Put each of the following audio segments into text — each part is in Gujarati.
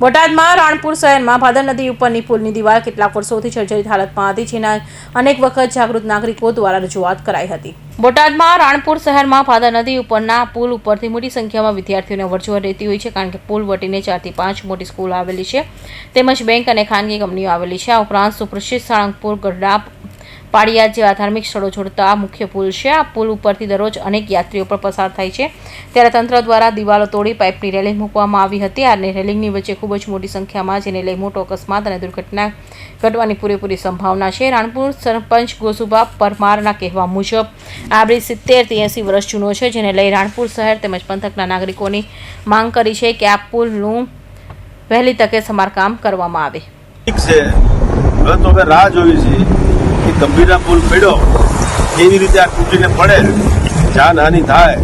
બોટાદમાં રાણપુર શહેરમાં ભાદર નદી ઉપરની પુલની દિવાલ કેટલાક વર્ષોથી જર્જરિત હાલતમાં હતી, જેના અનેક વખત જાગૃત નાગરિકો દ્વારા રજૂઆત કરાઈ હતી. બોટાદમાં રાણપુર શહેરમાં ભાદર નદી ઉપરના પુલ ઉપરથી મોટી સંખ્યામાં વિદ્યાર્થીઓને અવરજવર રહેતી હોય છે, કારણ કે પુલ વટીને ચારથી પાંચ મોટી સ્કૂલ આવેલી છે. તેમજ બેંક અને ખાનગી કંપનીઓ આવેલી છે. આ ઉપરાંત સુપ્રસિદ્ધ સાળંગપુર ગઢડા પાળિયાદ જેવા ધાર્મિક સ્થળો જોડતા આ મુખ્ય પુલ છે. આ પુલ ઉપરથી દરરોજ અનેક યાત્રીઓ પણ પસાર થાય છે. ત્યારે તંત્ર દ્વારા દિવાલો તોડી પાઇપની રેલિંગ મૂકવામાં આવી હતી. અને રેલિંગની વચ્ચે ખૂબ જ મોટી સંખ્યામાં જેને લઈ મોટો અકસ્માત અને દુર્ઘટના ઘટવાની પૂરેપૂરી સંભાવના છે. રાણપુર સરપંચ ગોસુબા પરમારના કહેવા મુજબ, આ બ્રિજ સિત્તેરથી એંસી વર્ષ જૂનો છે, જેને લઈ રાણપુર શહેર તેમજ પંથકના નાગરિકોની માંગ કરી છે કે આ પુલનું વહેલી તકે સમારકામ કરવામાં આવે. ઠીક છે. હવે તો રાહ જોઈ છે. ગંભીરા પુલ પડ્યો કેવી રીતે આ તૂટીને પડે જાનહાનિ થાય,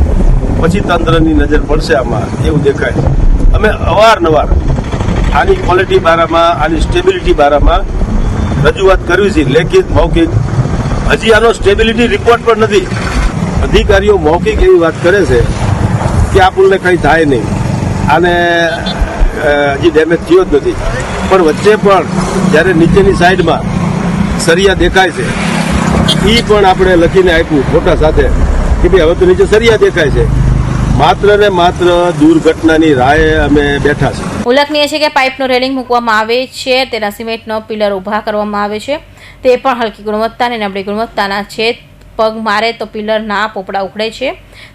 પછી તંત્રની નજર પડશે આમાં, એવું દેખાય અમે અવારનવાર આની ક્વોલિટી બારામાં, આની સ્ટેબિલિટી બારામાં રજૂઆત કરવી છે. લેખિત, મૌખિક, હજી આનો સ્ટેબિલિટી રિપોર્ટ પણ નથી. અધિકારીઓ મૌખિક એવી વાત કરે છે કે આ પુલને કંઈ થાય નહીં. આને હજી ડેમેજ થયો જ નથી. પણ વચ્ચે પણ જ્યારે નીચેની સાઈડમાં સરિયા દેખાય છે. એ પણ આપણે લખીને આપ્યું ફોટા સાથે કે ભાઈ હવે તો નીચે સરિયા દેખાય છે. માત્ર ને માત્ર દુર્ઘટનાની રાહે અમે બેઠા છે ઉલ્લેખનીય છે કે પાઇપનો રેલિંગ મૂકવામાં આવે છે, તેના સિમેન્ટનો પિલર ઊભા કરવામાં આવે છે. તે પણ હલકી ગુણવત્તાની નબળી ગુણવત્તાના છે. પગ મારે તો પિલરના પોપડા ઉખડે છે.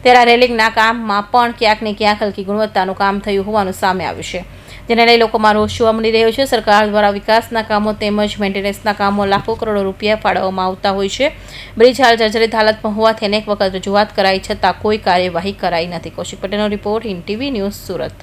ત્યારે રેલિંગના કામમાં પણ ક્યાંક ને ક્યાંક હલકી ગુણવત્તાનું કામ થયું હોવાનું સામે આવ્યું છે. જેને લઈ લોકોમાં રોષ જોવા મળી રહ્યો છે. સરકાર દ્વારા વિકાસના કામો તેમજ મેન્ટેનન્સના કામો લાખો કરોડો રૂપિયા ફાળવવામાં આવતા હોય છે. બ્રિજ હાલ જર્જરિત હાલતમાં હોવાથી અનેક વખત રજૂઆત કરાઈ છતાં કોઈ કાર્યવાહી કરાઈ નથી. કૌશિક પટેલનો report in TV news Surat.